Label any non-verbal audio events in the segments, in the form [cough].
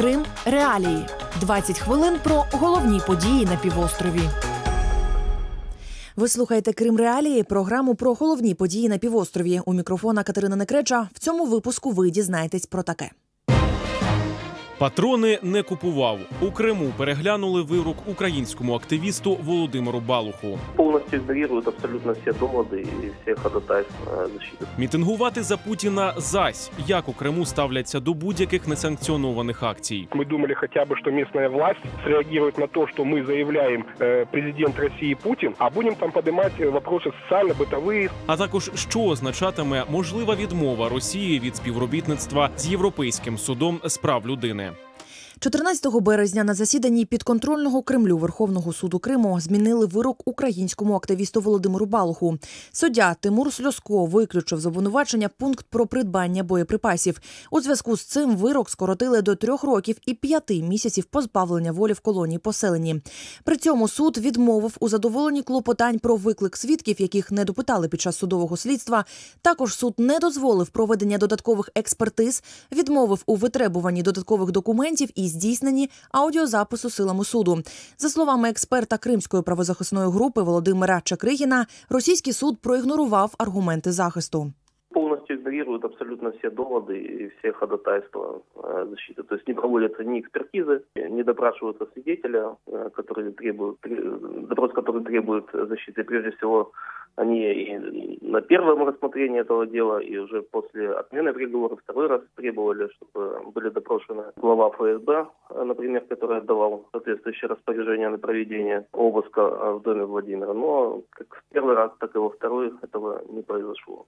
Крим Реалії. 20 хвилин про головні події на півострові. Ви слухаєте Крим Реалії, програму про головні події на півострові. У мікрофона Катерина Некреча. В цьому випуску ви дізнаєтесь про таке. Патрони не купував у Криму. Переглянули вирок українському активісту Володимиру Балуху. полностью игнорируют абсолютно все доводы и все ходатайства защиты. Мітингувати за Путіна зась як у Криму ставляться до будь-яких несанкціонованих акцій. Мы думали хотя бы, что местная власть среагирует на то, что мы заявляем э, президент России Путин, а будем там поднимать э, вопросы социально-бытовые, А також що означатиме можлива відмова Росії від співробітництва з Європейським судом з прав людини. 14 березня на засіданні підконтрольного Кремлю Верховного суду Криму змінили вирок українському активісту Володимиру Балуху. Суддя Тимур Сльоско виключив з обвинувачення пункт про придбання боєприпасів. У зв'язку з цим вирок скоротили до трьох років і п'яти місяців позбавлення волі в колонії поселенні. При цьому суд відмовив у задоволенні клопотань про виклик свідків, яких не допитали під час судового слідства. Також суд не дозволив проведення додаткових експертиз, відмовив у витребуванні додаткових документів і здійсненні аудіозапису силами суду. За словами експерта Кримської правозахисної групи Володимира Чакригіна, російський суд проігнорував аргументи захисту. Полностью игнорируют абсолютно все доводы и все ходатайства э, защиты. То есть не проводятся ни экспертизы, не допрашиваются свидетеля, э, которые требуют, тре- допрос который требует защиты. Прежде всего, они и на первом рассмотрении этого дела, и уже после отмены приговора второй раз требовали, чтобы были допрошены глава ФСБ, э, например, который отдавал соответствующее распоряжение на проведение обыска э, в доме Владимира. Но как в первый раз, так и во второй этого не произошло.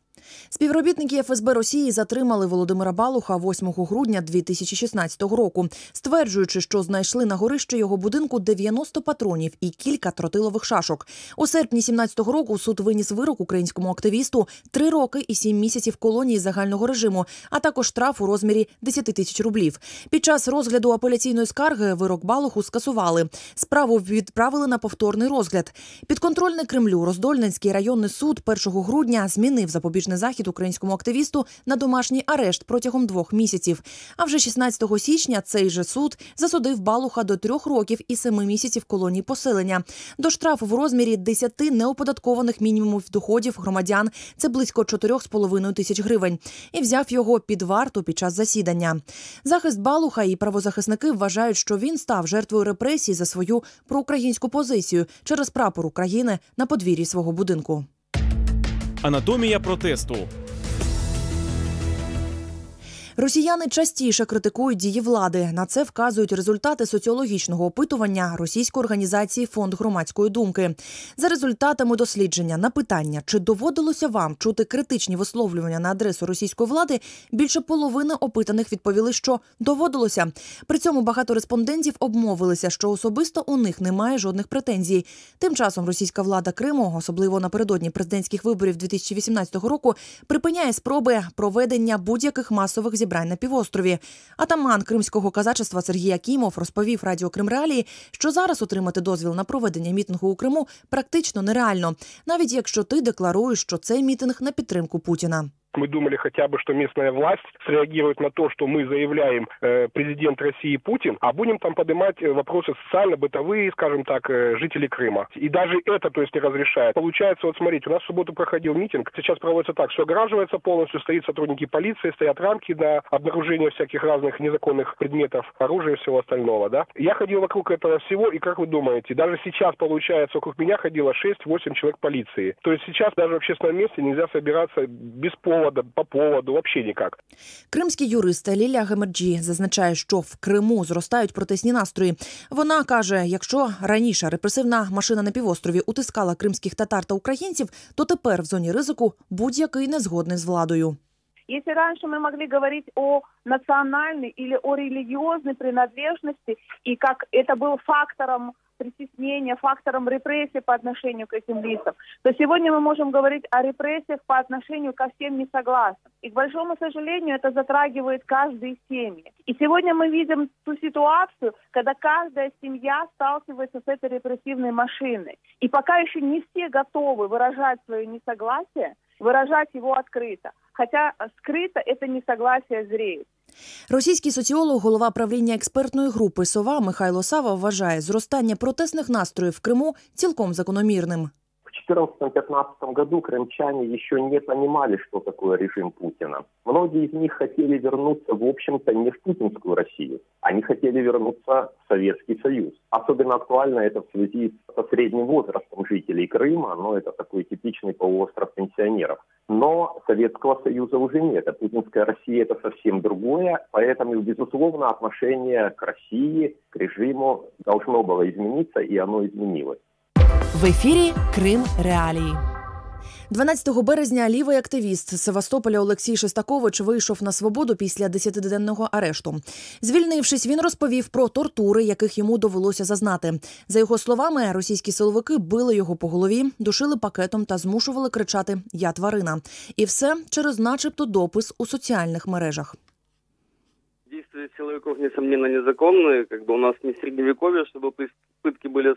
Співробітники ФСБ Росії затримали Володимира Балуха 8 грудня 2016 року, стверджуючи, що знайшли на горищі його будинку 90 патронів і кілька тротилових шашок. У серпні 17-го року суд виніс вирок українському активісту 3 роки і 7 місяців колонії загального режиму, а також штраф у розмірі 10 тисяч рублів. Під час розгляду апеляційної скарги вирок Балуху скасували. Справу відправили на повторний розгляд. Підконтрольний Кремлю Роздольненський районний суд 1 грудня змінив запобіжний захід українському активісту на домашній арешт протягом двох місяців. А вже 16 січня цей же суд засудив Балуха до трьох років і семи місяців колонії поселення. До штрафу в розмірі 10 неоподаткованих мінімумів доходів громадян це близько 4,5 тисяч гривень. І взяв його під варту під час засідання. Захист Балуха і правозахисники вважають, що він став жертвою репресій за свою проукраїнську позицію через прапор України на подвір'ї свого будинку. Анатомія протесту. Росіяни частіше критикують дії влади. На це вказують результати соціологічного опитування російської організації Фонд громадської думки. За результатами дослідження на питання, чи доводилося вам чути критичні висловлювання на адресу російської влади, більше половини опитаних відповіли, що доводилося. При цьому багато респондентів обмовилися, що особисто у них немає жодних претензій. Тим часом російська влада Криму, особливо напередодні президентських виборів 2018 року, припиняє спроби проведення будь-яких масових зібрань на півострові. Атаман кримського казачества Сергій Акімов розповів радіо Крим Реалії, що зараз отримати дозвіл на проведення мітингу у Криму практично нереально, навіть якщо ти декларуєш, що цей мітинг на підтримку Путіна. Мы думали хотя бы, что местная власть среагирует на то, что мы заявляем э, президент России Путин, а будем там поднимать э, вопросы социально-бытовые, скажем так, э, жителей Крыма. И даже это, то есть, не разрешает. Получается, вот смотрите, у нас в субботу проходил митинг, сейчас проводится так, все ограживается полностью, стоят сотрудники полиции, стоят рамки на обнаружение всяких разных незаконных предметов, оружия и всего остального, да. Я ходил вокруг этого всего, и как вы думаете, даже сейчас, получается, вокруг меня ходило 6-8 человек полиции. То есть сейчас даже в общественном месте нельзя собираться без повода, по поводу, вообще никак. Кримський юрист Лілія Гемерджі зазначає, що в Криму зростають протестні настрої. Вона каже: якщо раніше репресивна машина на півострові утискала кримських татар та українців, то тепер в зоні ризику будь-який незгодний з владою. Если раньше мы могли говорить о национальной или о религиозной принадлежности, и как это был фактором притеснения, фактором репрессий по отношению к этим лицам, то сегодня мы можем говорить о репрессиях по отношению ко всем несогласным. И, к большому сожалению, это затрагивает каждые семьи. И сегодня мы видим ту ситуацию, когда каждая семья сталкивается с этой репрессивной машиной. И пока еще не все готовы выражать свое несогласие, выражать его открыто. Хотя скрыто это несогласие зреет. Російський соціолог, голова правління експертної групи Сова Михайло Сава вважає зростання протестних настроїв в Криму цілком закономірним. В 2014-2015 году крымчане еще не понимали, что такое режим Путина. Многие из них хотели вернуться, в общем-то, не в путинскую Россию. Они хотели вернуться в Советский Союз. Особенно актуально это в связи со средним возрастом жителей Крыма, но это такой типичный полуостров пенсионеров. Но Советского Союза уже нет, а путинская Россия это совсем другое, поэтому, безусловно, отношение к России, к режиму должно было измениться, и оно изменилось. В ефірі Крим Реалії. 12 березня лівий активіст з Севастополя Олексій Шестакович вийшов на свободу після 10-денного арешту. Звільнившись, він розповів про тортури, яких йому довелося зазнати. За його словами, російські силовики били його по голові, душили пакетом та змушували кричати Я тварина. І все через, начебто, допис у соціальних мережах. Действия силовиков, несомненно, незаконные. Как бы у нас не средневековье, чтобы пы- пытки были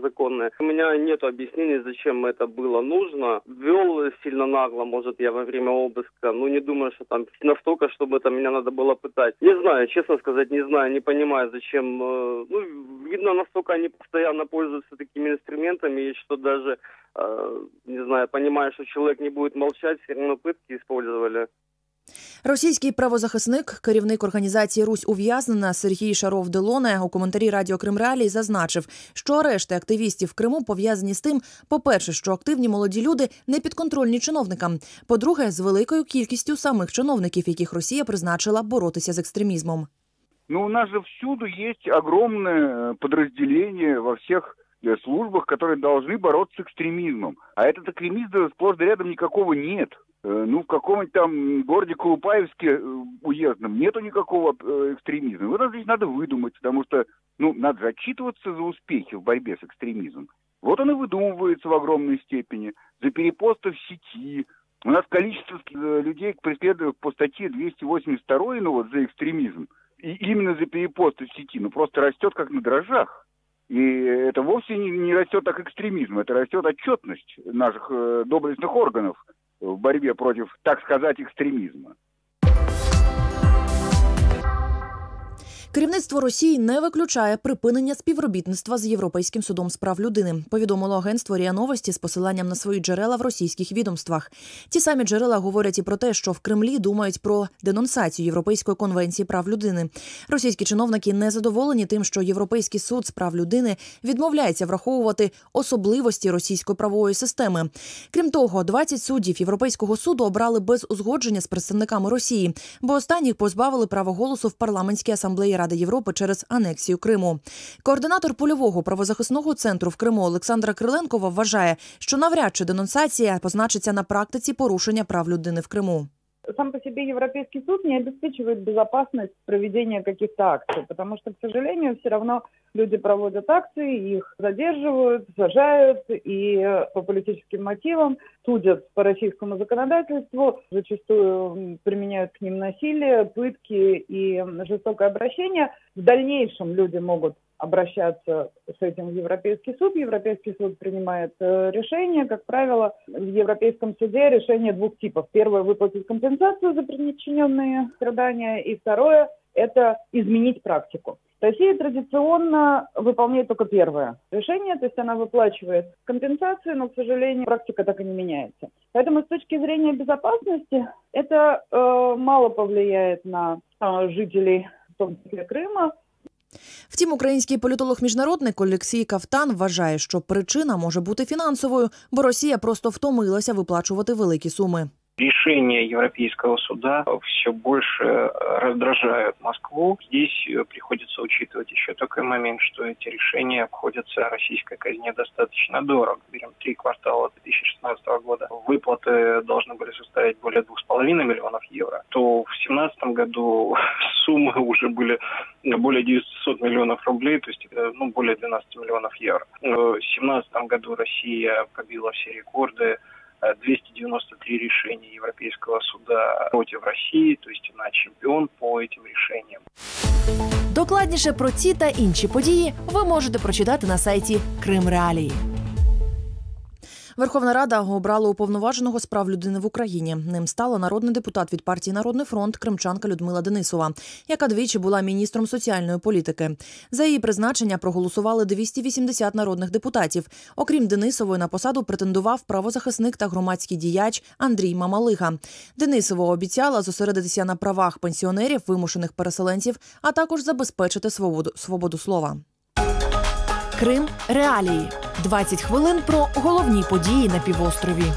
законные. У меня нет объяснений, зачем это было нужно. Вел сильно нагло, может, я во время обыска. Ну, не думаю, что там настолько, чтобы это меня надо было пытать. Не знаю, честно сказать, не знаю, не понимаю, зачем. э, Ну, видно, настолько они постоянно пользуются такими инструментами, и что даже, э, не знаю, понимая, что человек не будет молчать, все равно пытки использовали. Російський правозахисник, керівник організації Русь ув'язнена Сергій Шаров Делоне у коментарі Радіо Крим Реалії зазначив, що арешти активістів в Криму пов'язані з тим, по-перше, що активні молоді люди не підконтрольні чиновникам. По-друге, з великою кількістю самих чиновників, яких Росія призначила боротися з екстремізмом. Ну, у нас же всюду есть огромное подразделение во всех э, службах, которые должны бороться с экстремизмом. А этот экстремизм сплошь да рядом никакого нет. Э, Ну, в каком-нибудь там городе Колупаевске э, уездном нету никакого э, экстремизма. Вот здесь надо выдумать, потому что, ну, надо же отчитываться за успехи в борьбе с экстремизмом. Вот он и выдумывается в огромной степени. За перепосты в сети. У нас количество людей, преследуемых по статье 282, ну вот за экстремизм, и именно за перепосты в сети, ну просто растет как на дрожжах. И это вовсе не, не растет так экстремизм, это растет отчетность наших э, доблестных органов в борьбе против, так сказать, экстремизма. Керівництво Росії не виключає припинення співробітництва з Європейським судом з прав людини. Повідомило агентство РІА Новості з посиланням на свої джерела в російських відомствах. Ті самі джерела говорять і про те, що в Кремлі думають про денонсацію Європейської конвенції прав людини. Російські чиновники не задоволені тим, що Європейський суд з прав людини відмовляється враховувати особливості російської правової системи. Крім того, 20 суддів Європейського суду обрали без узгодження з представниками Росії, бо останніх позбавили права голосу в парламентській асамблеї Ради Європи через анексію Криму. Координатор польового правозахисного центру в Криму Олександра Криленкова вважає, що навряд чи денонсація позначиться на практиці порушення прав людини в Криму. Сам по себе Европейский суд не обеспечивает безопасность проведения каких-то акций, потому что, к сожалению, все равно люди проводят акции, их задерживают, сажают и э, по политическим мотивам судят по российскому законодательству, зачастую применяют к ним насилие, пытки и жестокое обращение. В дальнейшем люди могут обращаться с этим в Европейский суд. Европейский суд принимает э, решение, как правило, в Европейском суде решение двух типов. Первое – выплатить компенсацию за причиненные страдания, и второе – это изменить практику. Россия традиционно выполняет только первое решение, то есть она выплачивает компенсации, но, к сожалению, практика так и не меняется. Поэтому с точки зрения безопасности это э, мало повлияет на э, жителей, в том числе Крыма, Втім, український політолог-міжнародник Олексій Кафтан вважає, що причина може бути фінансовою, бо Росія просто втомилася виплачувати великі суми. Решения Европейского суда все больше э, раздражают Москву. Здесь э, приходится учитывать еще такой момент, что эти решения обходятся российской казне достаточно дорого. Берем три квартала 2016 года. Выплаты должны были составить более 2,5 миллионов евро. То в 2017 году [laughs] суммы уже были более 900 миллионов рублей, то есть э, ну, более 12 миллионов евро. В 2017 году Россия побила все рекорды. Э, 293 решения Европейского суда против России, то есть она чемпион по этим решениям. Докладніше про ці та інші події ви можете прочитати на сайті Крим Реалії. Верховна Рада обрала уповноваженого з прав людини в Україні. Ним стала народний депутат від партії Народний фронт Кримчанка Людмила Денисова, яка двічі була міністром соціальної політики. За її призначення проголосували 280 народних депутатів. Окрім Денисової, на посаду претендував правозахисник та громадський діяч Андрій Мамалига. Денисова обіцяла зосередитися на правах пенсіонерів, вимушених переселенців, а також забезпечити свободу свободу слова. Крим реалії 20 хвилин про головні події на півострові.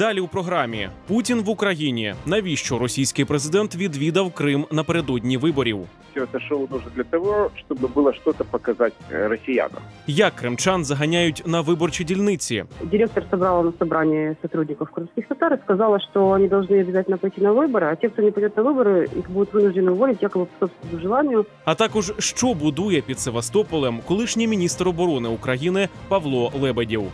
Далі у програмі Путін в Україні. Навіщо російський президент відвідав Крим напередодні виборів? Все это шоу нужно для того, чтобы было что-то показать э, россиянам. Як кримчан заганяють на виборчі дільниці? Директор собрала на собрании сотрудников крымских татар и сказала, что они должны обязательно пойти на выборы, а те, кто не пойдет на выборы, их будут вынуждены уволить якобы по собственному желанию. А також що будує під Севастополем колишній міністр оборони України Павло Лебедєв.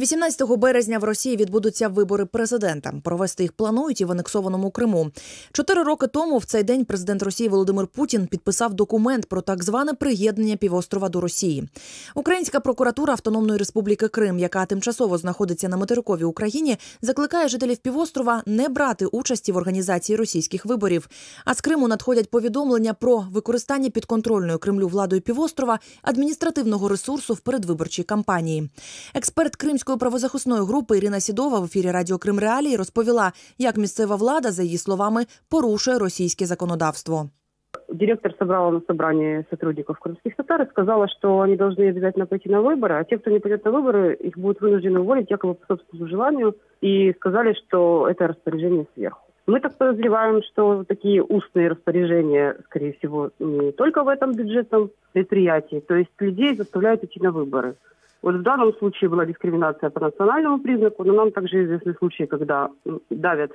18 березня в Росії відбудуться вибори президента. Провести їх планують і в анексованому Криму. Чотири роки тому в цей день президент Росії Володимир Путін підписав документ про так зване приєднання півострова до Росії. Українська прокуратура Автономної Республіки Крим, яка тимчасово знаходиться на материковій Україні, закликає жителів півострова не брати участі в організації російських виборів. А з Криму надходять повідомлення про використання підконтрольною Кремлю владою півострова адміністративного ресурсу в передвиборчій кампанії. Експерт Кримської правозахисної групи Ірина Сідова в ефірі Радіо Крим Реалії розповіла, як місцева влада, за її словами, порушує російське законодавство. Директор собрала на собрании сотрудников крымских татар и сказала, что они должны обязательно пойти на выборы, а те, кто не пойдет на выборы, их будут вынуждены уволить якобы по собственному желанию, и сказали, что это распоряжение сверху. Мы так подозреваем, что такие устные распоряжения, скорее всего, не только в этом бюджетном предприятии, то есть людей заставляют идти на выборы. Вот в данном случае была дискриминация по национальному признаку, но нам также известны случаи, когда давят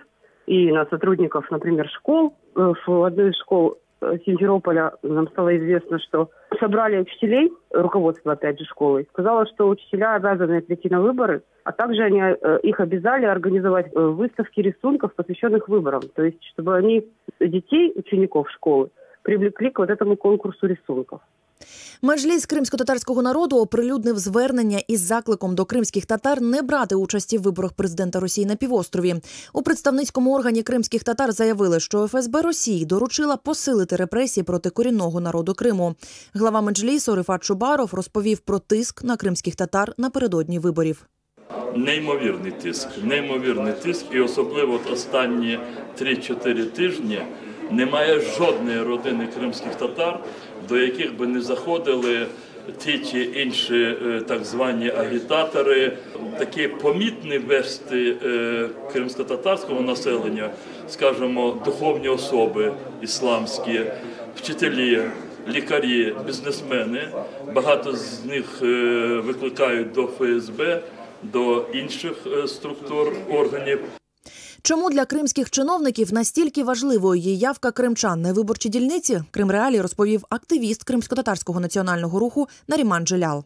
и на сотрудников, например, школ. Э, В одной из школ э, Симферополя нам стало известно, что собрали учителей, руководство, опять же, школы, сказала, что учителя обязаны прийти на выборы, а также они, э, их обязали организовать выставки рисунков, посвященных выборам. То есть, чтобы они детей, учеников школы, привлекли к вот этому конкурсу рисунков. Меджліс кримсько-татарського народу оприлюднив звернення із закликом до кримських татар не брати участі в виборах президента Росії на півострові. У представницькому органі кримських татар заявили, що ФСБ Росії доручила посилити репресії проти корінного народу Криму. Глава меджлісу Рифат Чубаров розповів про тиск на кримських татар напередодні виборів. Неймовірний тиск, неймовірний тиск, і особливо останні 3-4 тижні немає жодної родини кримських татар, до яких би не заходили ті чи інші е, так звані агітатори, такі помітні версти е, кримсько-татарського населення, скажімо, духовні особи ісламські, вчителі. Лікарі, бізнесмени, багато з них е, викликають до ФСБ, до інших структур органів. Чому для кримських чиновників настільки важливою є явка кримчан на виборчі дільниці? Крим реалі розповів активіст кримсько-татарського національного руху Наріман Джелял.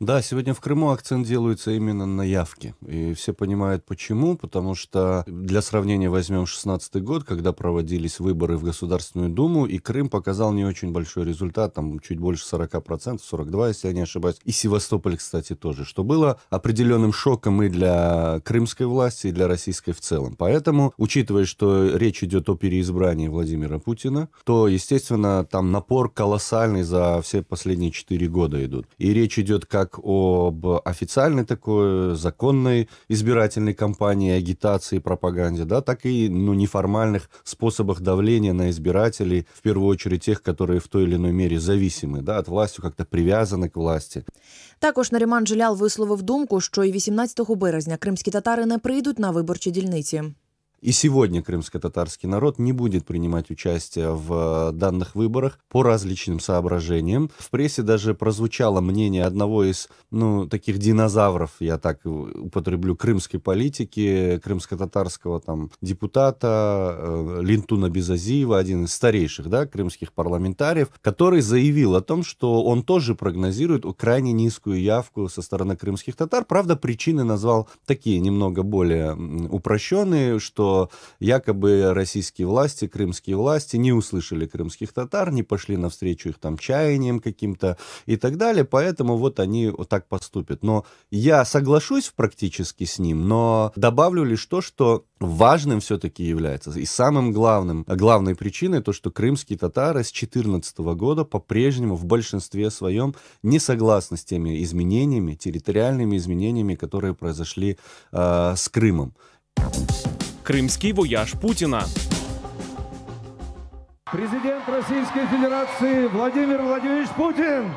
Да, сегодня в Крыму акцент делается именно на явке. И все понимают почему. Потому что для сравнения возьмем 16 год, когда проводились выборы в Государственную Думу, и Крым показал не очень большой результат, там чуть больше 40%, 42, если я не ошибаюсь. И Севастополь, кстати, тоже. Что было определенным шоком и для крымской власти, и для российской в целом. Поэтому, учитывая, что речь идет о переизбрании Владимира Путина, то, естественно, там напор колоссальный за все последние 4 года идут. И речь идет как об официальной такой законной избирательной кампании, агитации, пропаганде, да, так и ну, неформальных способах давления на избирателей, в первую очередь тех, которые в той или иной мере зависимы да, от власти, как-то привязаны к власти. Також Наріман Джелял висловив думку, що і 18 березня кримські татари не прийдуть на виборчі дільниці. И сегодня крымско-татарский народ не будет принимать участие в э, данных выборах по различным соображениям. В прессе даже прозвучало мнение одного из, ну, таких динозавров, я так употреблю, крымской политики, крымско-татарского там депутата э, Линтуна Безазиева, один из старейших, да, крымских парламентариев, который заявил о том, что он тоже прогнозирует крайне низкую явку со стороны крымских татар. Правда, причины назвал такие немного более упрощенные, что якобы российские власти, крымские власти не услышали крымских татар, не пошли навстречу их там чаяниям каким-то и так далее, поэтому вот они вот так поступят. Но я соглашусь практически с ним, но добавлю лишь то, что важным все-таки является и самым главным, главной причиной то, что крымские татары с 2014 года по-прежнему в большинстве своем не согласны с теми изменениями, территориальными изменениями, которые произошли э, с Крымом. Кримський вояж Путіна. Президент Российской Федерации Владимир Владимирович Путин.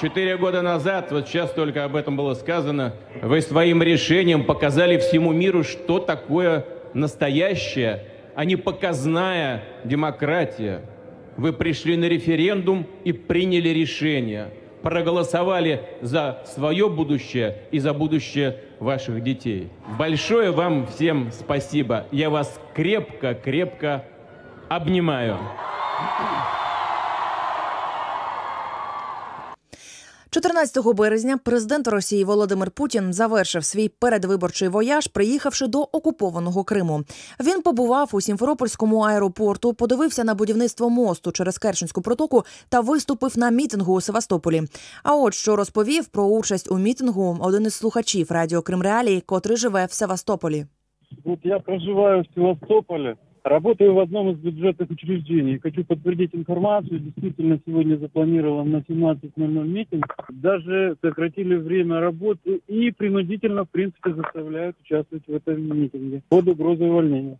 Четыре года назад, вот сейчас только об этом было сказано, вы своим решением показали всему миру, что такое настоящая, а не показная демократия. Вы пришли на референдум и приняли решение, проголосовали за свое будущее и за будущее ваших детей. Большое вам всем спасибо. Я вас крепко-крепко обнимаю. 14 березня президент Росії Володимир Путін завершив свій передвиборчий вояж, приїхавши до окупованого Криму. Він побував у Сімферопольському аеропорту, подивився на будівництво мосту через Керченську протоку та виступив на мітингу у Севастополі. А от що розповів про участь у мітингу один із слухачів радіо Крим Реалії, котрий живе в Севастополі. Вот я проживаю в Севастополе, работаю в одном из бюджетных учреждений. Хочу подтвердить информацию. Действительно, сегодня запланирован на 17.00 митинг. Даже сократили время работы и принудительно, в принципе, заставляют участвовать в этом митинге под угрозой увольнения.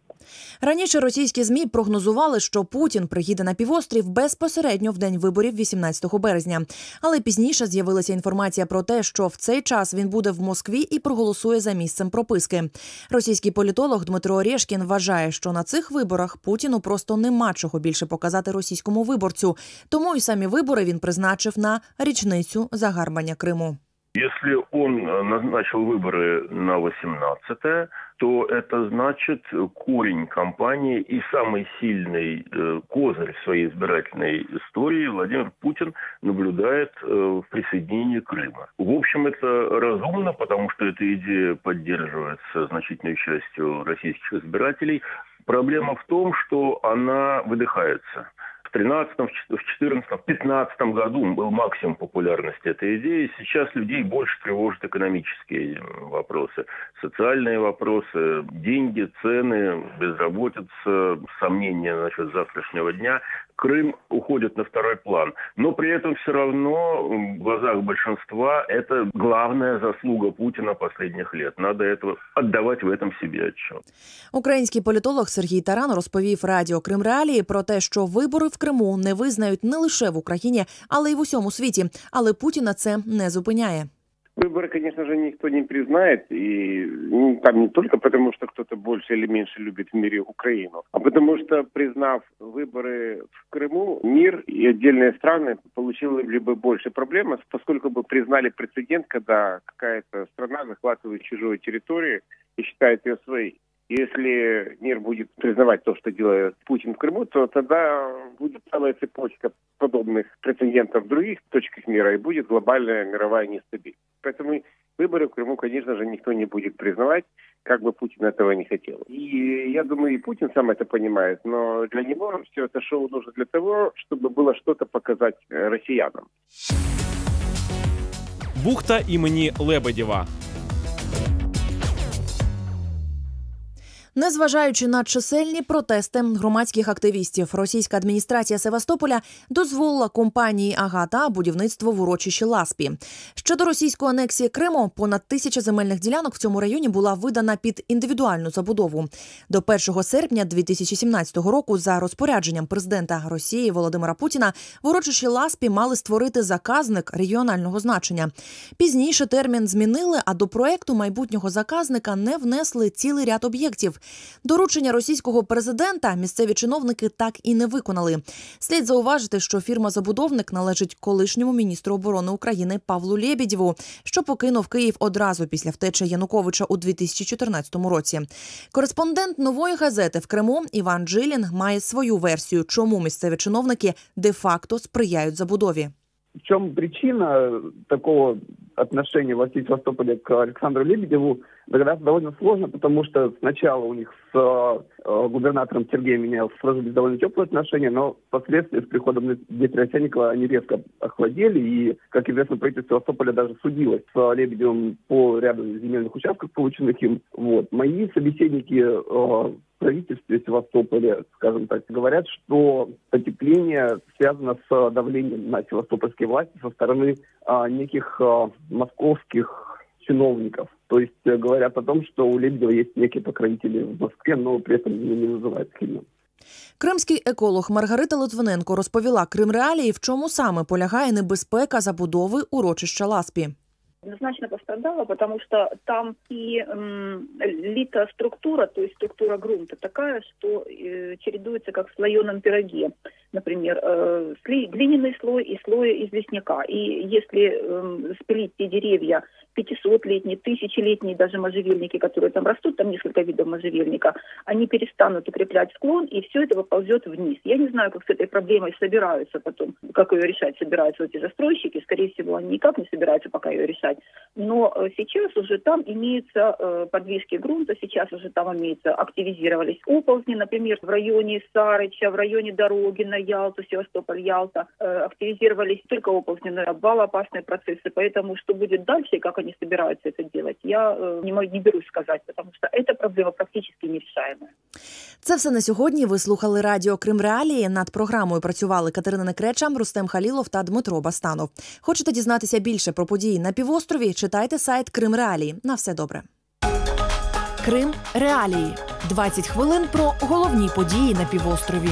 Раніше російські змі прогнозували, що Путін приїде на півострів безпосередньо в день виборів 18 березня. Але пізніше з'явилася інформація про те, що в цей час він буде в Москві і проголосує за місцем прописки. Російський політолог Дмитро Орешкін вважає, що на цих виборах Путіну просто нема чого більше показати російському виборцю. Тому й самі вибори він призначив на річницю загарбання Криму. Если он э, назначил выборы на 18 то это значит корень кампании и самый сильный э, козырь своей избирательной истории Владимир Путин наблюдает э, в присоединении Крыма. В общем, это разумно, потому что эта идея поддерживается значительной частью российских избирателей. Проблема в том, что она выдыхается. В 13, в 14, в 15 году был максимум популярности этой идеи. Сейчас людей больше тревожат экономические вопросы, социальные вопросы, деньги, цены, безработица, сомнения насчет завтрашнего дня. Крым уходит на второй план. Но при этом все равно в глазах большинства это главная заслуга Путина последних лет. Надо этого отдавать в этом себе отчет. Український політолог Сергій Таран розповів радіо Крим Реалії про те, що вибори в Криму не визнають не лише в Україні, але й в усьому світі. Але Путіна це не зупиняє. Выборы, конечно же, никто не признает, и там не только потому, что кто-то больше или меньше любит в мире Украину, а потому что, признав выборы в Крыму, мир и отдельные страны получили бы больше проблем, поскольку бы признали прецедент, когда какая-то страна захватывает чужую территорию и считает ее своей. Если мир будет признавать то, что делает Путин в Крыму, то тогда будет целая цепочка подобных прецедентов в других точках мира и будет глобальная мировая нестабильность. Поэтому выборы в Крыму, конечно же, никто не будет признавать, как бы Путин этого не хотел. И я думаю, и Путин сам это понимает, но для него все это шоу нужно для того, чтобы было что-то показать э, россиянам. Бухта імені Лебедєва. Незважаючи на чисельні протести громадських активістів, російська адміністрація Севастополя дозволила компанії Агата будівництво в урочищі Ласпі. Щодо російської анексії Криму, понад тисяча земельних ділянок в цьому районі була видана під індивідуальну забудову. До 1 серпня 2017 року, за розпорядженням президента Росії Володимира Путіна, в урочищі Ласпі мали створити заказник регіонального значення. Пізніше термін змінили, а до проекту майбутнього заказника не внесли цілий ряд об'єктів. Доручення російського президента місцеві чиновники так і не виконали. Слід зауважити, що фірма-забудовник належить колишньому міністру оборони України Павлу Лєбідєву, що покинув Київ одразу після втечі Януковича у 2014 році. Кореспондент нової газети в Криму Іван Джилін має свою версію, чому місцеві чиновники де-факто сприяють забудові. В чем причина такого отношения властей Севастополя к Александру Лебедеву догадаться довольно сложно, потому что сначала у них с э, губернатором Сергеем Меняев сложились довольно теплые отношения, но впоследствии с приходом Дмитрия Осянникова они резко охладели, и, как известно, правительство Севастополя даже судилось с Лебедевым по ряду земельных участков, полученных им. Вот. Мои собеседники э, правительстве Севастополя, скажем так, говорят, что потепление связано с давлением на севастопольские власти со стороны а, неких а, московских чиновников. То есть э, говорят о том, что у Лебедева есть некие покровители в Москве, но при этом не называют сильно. Кримський еколог Маргарита Литвиненко розповіла Крим реалії, в чому саме полягає небезпека забудови урочища Ласпі. однозначно пострадала, потому что там и м, литоструктура, то есть структура грунта такая, что э, чередуется как в слоеном пироге. Например, э, сли, глиняный слой и слой известняка. И если э, спилить те деревья, 500-летние, тысячелетние даже можжевельники, которые там растут, там несколько видов можжевельника, они перестанут укреплять склон, и все это поползет вниз. Я не знаю, как с этой проблемой собираются потом, как ее решать собираются эти застройщики. Скорее всего, они никак не собираются пока ее решать. Но э, сейчас уже там имеются э, подвижки грунта, сейчас уже там имеются, активизировались оползни, например, в районе Сарыча, в районе дороги на Ялту, Севастополь, Ялта, э, активизировались только оползни, но опасные процессы. Поэтому что будет дальше, как они собираются это делать, я э, не, не берусь сказать, потому что эта проблема практически нерешаемая. Це все на сьогодні. Ви слухали радіо Крим Реалії. Над програмою працювали Катерина Некреча, Рустем Халілов та Дмитро Бастанов. Хочете дізнатися більше про події на півострові? Читайте сайт Крим Реалії. На все добре. Крим Реалії. 20 хвилин про головні події на півострові.